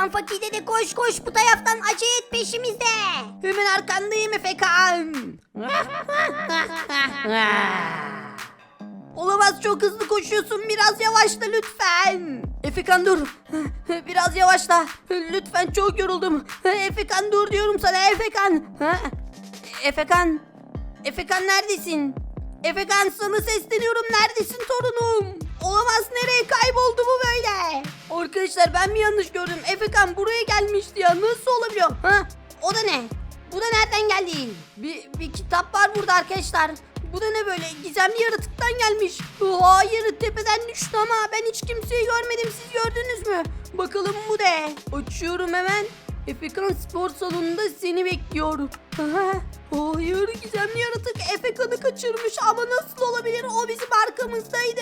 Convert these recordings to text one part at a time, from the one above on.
taraftan fakir dede koş koş bu taraftan et peşimizde. Hemen arkandayım Efekan. Olamaz çok hızlı koşuyorsun biraz yavaşla lütfen. Efekan dur. Biraz yavaşla. Lütfen çok yoruldum. Efekan dur diyorum sana Efekan. Efekan. Efekan neredesin? Efekan sana sesleniyorum neredesin torunum? Olamaz nereye kayboldu bu böyle? Arkadaşlar ben mi yanlış gördüm? Efekan buraya gelmişti ya nasıl olabiliyor? Ha? O da ne? Bu da nereden geldi? Bir, bir kitap var burada arkadaşlar. Bu da ne böyle? Gizemli yaratıktan gelmiş. Hayır tepeden düştü ama ben hiç kimseyi görmedim. Siz gördünüz mü? Bakalım bu ne? Açıyorum hemen. Efekan spor salonunda seni bekliyor. Ha, Hayır gizemli yaratık Efekan'ı kaçırmış ama nasıl olabilir o bizim arkamızdaydı.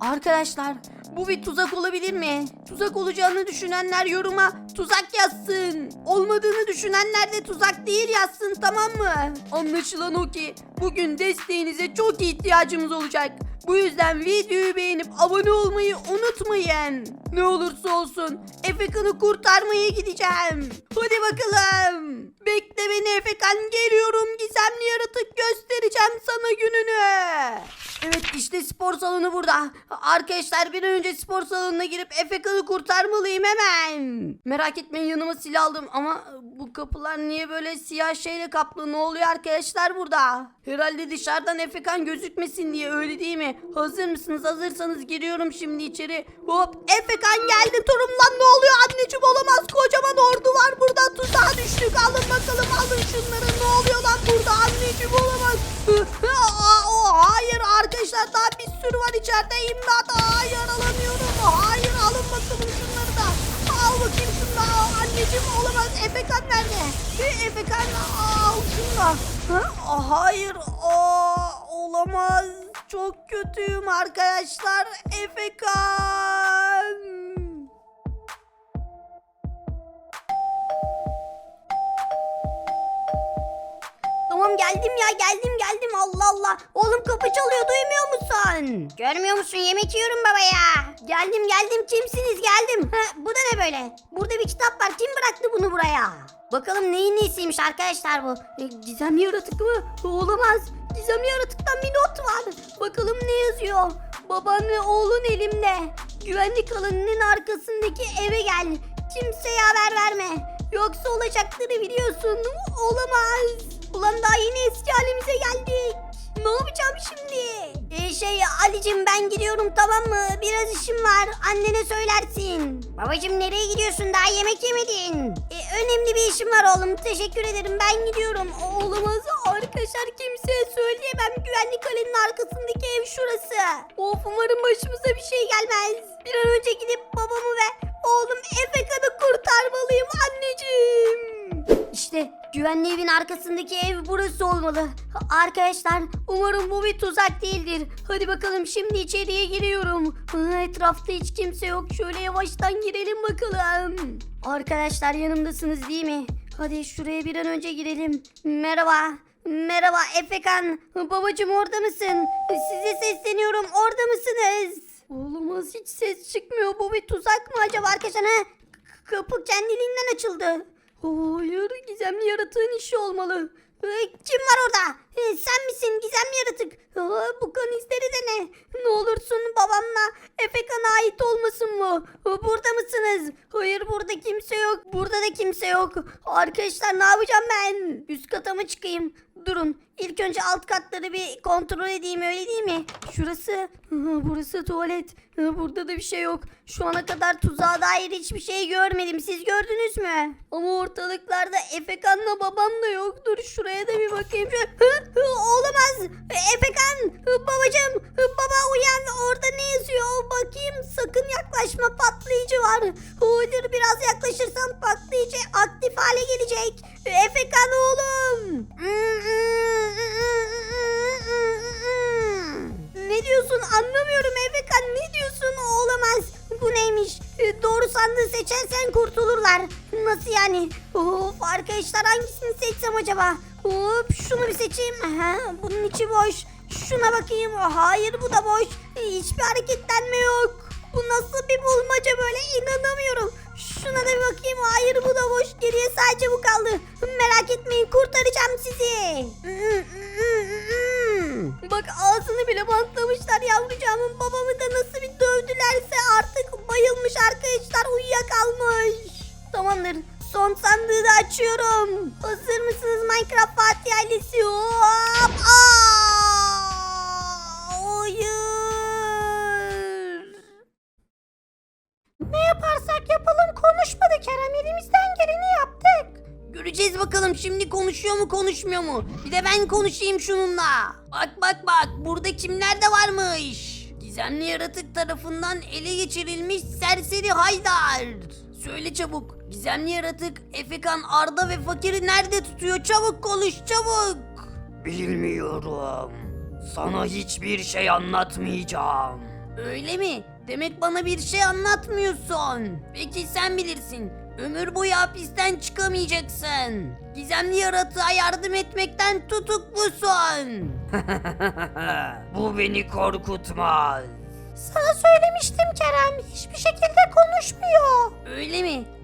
Arkadaşlar bu bir tuzak olabilir mi? Tuzak olacağını düşünenler yoruma tuzak yazsın. Olmadığını düşünenler de tuzak değil yazsın tamam mı? Anlaşılan o ki bugün desteğinize çok ihtiyacımız olacak. Bu yüzden videoyu beğenip abone olmayı unutmayın. Ne olursa olsun Efekan'ı kurtarmaya gideceğim. Hadi bakalım. Bekle beni Efekan geliyorum. Gizemli yaratık göstereceğim sana gününü. Evet işte spor salonu burada. Arkadaşlar bir an önce spor salonuna girip Efekan'ı kurtarmalıyım hemen. Merak etmeyin yanıma silah aldım ama bu kapılar niye böyle siyah şeyle kaplı? Ne oluyor arkadaşlar burada? Herhalde dışarıdan Efekan gözükmesin diye öyle değil mi? Hazır mısınız? Hazırsanız giriyorum şimdi içeri. Hop Efekan geldi. Turumdan ne oluyor? Anneciğim olamaz. Kocaman ordu var burada. Tuzağa düştük. Alın bakalım alın şunları. Ne oluyor lan burada? Anneciğim olamaz. Hayır arkadaşlar daha bir sürü var içeride. İmdat hayır alamıyorum. Hayır alın bakalım şunları da. Al bakayım şunu da anneciğim olamaz. Efekan nerede? E, Efekan al şunu. Hayır. Aa, olamaz. Çok kötüyüm arkadaşlar. Efekan geldim geldim Allah Allah. Oğlum kapı çalıyor duymuyor musun? Görmüyor musun yemek yiyorum baba ya. Geldim geldim kimsiniz geldim. Ha, bu da ne böyle? Burada bir kitap var kim bıraktı bunu buraya? Bakalım neyin nesiymiş arkadaşlar bu? E, gizemli yaratık mı? Olamaz. Gizemli yaratıktan bir not var. Bakalım ne yazıyor? Baban ve oğlun elimde. Güvenlik alanının arkasındaki eve gel. Kimseye haber verme. Yoksa olacakları biliyorsun. Olamaz. Ulan daha yeni eski halimize geldik. Ne yapacağım şimdi? Ee, şey Alicim ben gidiyorum tamam mı? Biraz işim var. Annene söylersin. Babacım nereye gidiyorsun? Daha yemek yemedin. Ee, önemli bir işim var oğlum. Teşekkür ederim. Ben gidiyorum. Olamaz. Arkadaşlar kimseye söyleyemem. Güvenlik kalenin arkasındaki ev şurası. Of umarım başımıza bir şey gelmez. Bir an önce gidip babamı ve oğlum Efekan'ı kurtarmalıyım anneciğim. Güvenli evin arkasındaki ev burası olmalı. Arkadaşlar umarım bu bir tuzak değildir. Hadi bakalım şimdi içeriye giriyorum. Etrafta hiç kimse yok. Şöyle yavaştan girelim bakalım. Arkadaşlar yanımdasınız değil mi? Hadi şuraya bir an önce girelim. Merhaba. Merhaba Efekan. Babacım orada mısın? Size sesleniyorum. Orada mısınız? Olamaz hiç ses çıkmıyor. Bu bir tuzak mı acaba arkadaşlar? Ha? Kapı kendiliğinden açıldı. Hayır gizemli yaratığın işi olmalı. Ee, Kim var orada? Ee, Sen misin gizemli yaratık? Aa, Bu kan izleri de ne? Ne olursun babamla Efekan'a ait olmasın mı? Burada mısınız? Hayır burada kimse yok. Burada da kimse yok. Arkadaşlar ne yapacağım ben? Üst kata mı çıkayım? Durun. İlk önce alt katları bir kontrol edeyim öyle değil mi? Şurası. Burası tuvalet. Burada da bir şey yok. Şu ana kadar tuzağa dair hiçbir şey görmedim. Siz gördünüz mü? Ama ortalıklarda Efekan'la babam da yok. Dur şuraya da bir bakayım. Olamaz. Efekan. Babacım. Baba uyan. Orada ne yazıyor? Bakayım. Sakın yaklaşma. Patlayıcı var. Hayır biraz yaklaşırsam patlayıcı aktif hale gelecek. Kurtulurlar. Nasıl yani? Of arkadaşlar hangisini seçsem acaba? Hop şunu bir seçeyim. Aha, bunun içi boş. Şuna bakayım. Hayır bu da boş. E, Hiçbir hareketlenme yok. Bu nasıl bir bulmaca böyle inanamıyorum. Şuna da bir bakayım. Hayır bu da boş. Geriye sadece bu kaldı. Merak etmeyin kurtaracağım sizi. Bak ağzını bile bantlamışlar yavrucağımın. Babamı da nasıl bir dövdülerse artık bayılmış arkadaşlar. Uyuyakalmış. Tamamdır. Son sandığı da açıyorum. Hazır mısınız Minecraft Fatih ailesi? Hop! Hayır. Ne yaparsak yapalım konuşmadı Kerem elimizden geleni yaptık. Göreceğiz bakalım şimdi konuşuyor mu konuşmuyor mu? Bir de ben konuşayım şununla. Bak bak bak burada kimler de varmış. Gizemli yaratık tarafından ele geçirilmiş serseri Haydar. Söyle çabuk. Gizemli yaratık Efekan, Arda ve Fakir'i nerede tutuyor? Çabuk konuş çabuk. Bilmiyorum. Sana hiçbir şey anlatmayacağım. Öyle mi? Demek bana bir şey anlatmıyorsun. Peki sen bilirsin. Ömür boyu hapisten çıkamayacaksın. Gizemli yaratığa yardım etmekten tutuklusun. Bu beni korkutmaz. Sana söylemiştim Kerem. Hiçbir şekilde?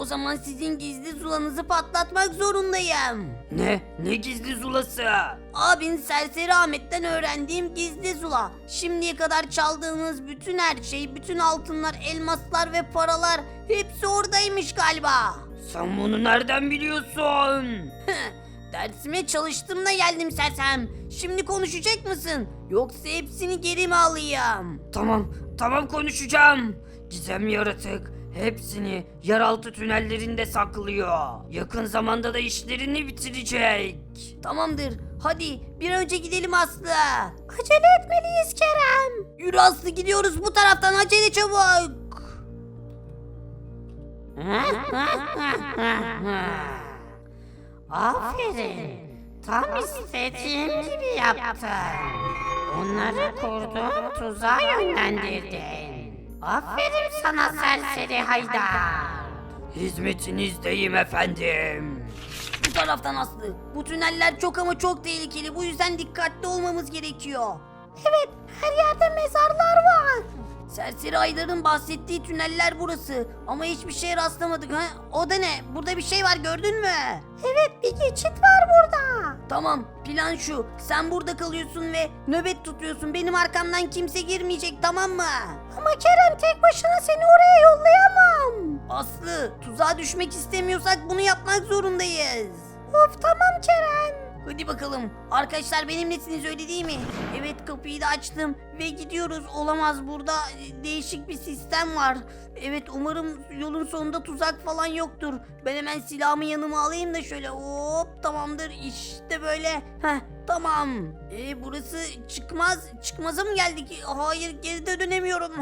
O zaman sizin gizli zulanızı patlatmak zorundayım. Ne? Ne gizli zulası? Abin Serseri Ahmet'ten öğrendiğim gizli zula. Şimdiye kadar çaldığınız bütün her şey, bütün altınlar, elmaslar ve paralar hepsi oradaymış galiba. Sen bunu nereden biliyorsun? Dersime çalıştım da geldim sersem. Şimdi konuşacak mısın? Yoksa hepsini geri mi alayım? Tamam, tamam konuşacağım. Gizem yaratık hepsini yeraltı tünellerinde saklıyor. Yakın zamanda da işlerini bitirecek. Tamamdır. Hadi bir önce gidelim Aslı. Acele etmeliyiz Kerem. Yürü Aslı gidiyoruz bu taraftan acele çabuk. Aferin. Tam istediğim gibi yaptın. Onları kurdun, tuzağa yönlendirdin. Aferin sana serseri Haydar. Hizmetinizdeyim efendim. Bu taraftan Aslı. Bu tüneller çok ama çok tehlikeli. Bu yüzden dikkatli olmamız gerekiyor. Evet, her yerde mezarlar var. Serseri Aydar'ın bahsettiği tüneller burası. Ama hiçbir şeye rastlamadık ha. O da ne? Burada bir şey var gördün mü? Evet, bir geçit var burada. Tamam, plan şu. Sen burada kalıyorsun ve nöbet tutuyorsun. Benim arkamdan kimse girmeyecek tamam mı? Ama Kerem tek başına seni oraya yollayamam. Aslı, tuzağa düşmek istemiyorsak bunu yapmak zorundayız. Of tamam Kerem. Hadi bakalım. Arkadaşlar benimlesiniz öyle değil mi? Evet kapıyı da açtım ve gidiyoruz. Olamaz burada e, değişik bir sistem var. Evet umarım yolun sonunda tuzak falan yoktur. Ben hemen silahımı yanıma alayım da şöyle hop tamamdır işte böyle. Heh tamam. E burası çıkmaz. Çıkmaza mı geldik? Hayır geride dönemiyorum.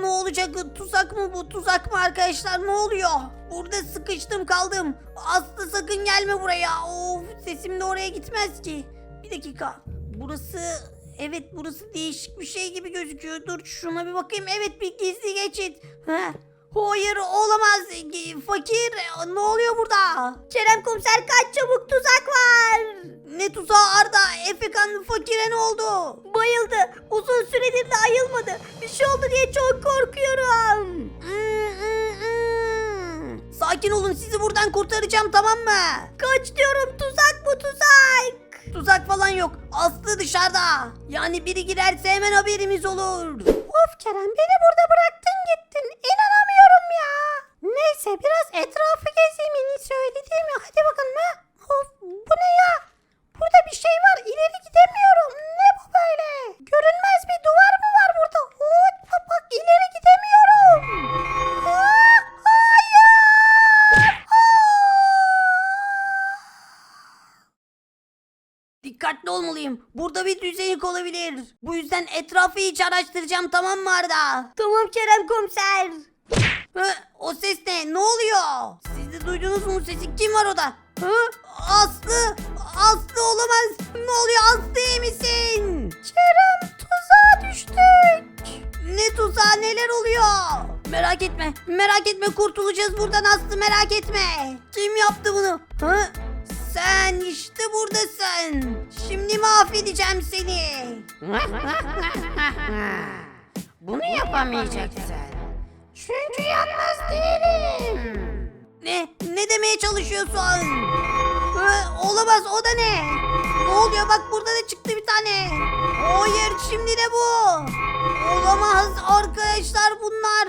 Ne olacak? Tuzak mı bu? Tuzak mı arkadaşlar? Ne oluyor? Burada sıkıştım kaldım. Aslı sakın gelme buraya. Of sesim de oraya gitmez ki. Bir dakika. Burası evet burası değişik bir şey gibi gözüküyor. Dur şuna bir bakayım. Evet bir gizli geçit. Heh. Hayır olamaz. Fakir ne oluyor burada? Kerem komiser kaç çabuk tuzak var. Ne tuzağı Arda? Efekan fakire ne oldu? Bayıldı. Uzun süredir de ayılmadı. Bir şey oldu diye çok korkuyorum. Sakin olun sizi buradan kurtaracağım tamam mı? Kaç diyorum tuzak bu tuzak. Tuzak falan yok. Aslı dışarıda. Yani biri girerse hemen haberimiz olur. Of Kerem beni burada bıraktın gittin. İnanamıyorum ya. Neyse biraz etrafı gezeyim en iyisi öyle değil mi? Hadi bakalım ha. Of bu ne ya? Burada bir şey var. İleri gidemiyorum. Ne bu böyle? Görünmez Düzenek olabilir. Bu yüzden etrafı hiç araştıracağım tamam mı Arda? Tamam Kerem komiser. Hı, o ses ne? Ne oluyor? Siz de duydunuz mu sesi? Kim var oda? Hı? Aslı! Aslı olamaz. Ne oluyor Aslı iyi misin? Kerem tuzağa düştük. Ne tuzağı neler oluyor? Merak etme. Merak etme kurtulacağız buradan Aslı merak etme. Kim yaptı bunu? Hı? Sen işte buradasın. Şimdi mahvedeceğim seni. Bunu yapamayacaksın. Çünkü yalnız değilim. Ne? Ne demeye çalışıyorsun? Olamaz o da ne? Ne oluyor bak burada da çıktı bir tane. Hayır şimdi de bu. Olamaz arkadaşlar bunlar.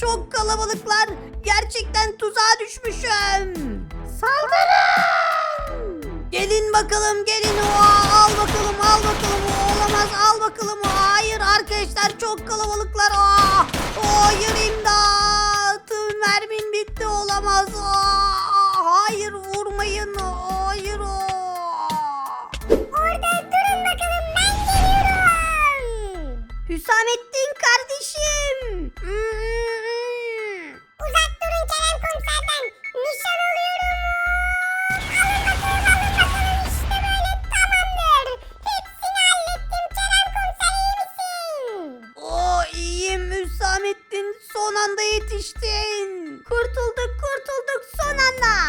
Çok kalabalıklar. Gerçekten tuzağa düşmüşüm. Saldırın! Bakalım gelin. Oha, al bakalım al bakalım. Olamaz al bakalım. Hayır arkadaşlar çok kalabalıklar. Aa, hayır imdat. Mermin bitti olamaz. yetiştin. Kurtulduk kurtulduk son anda.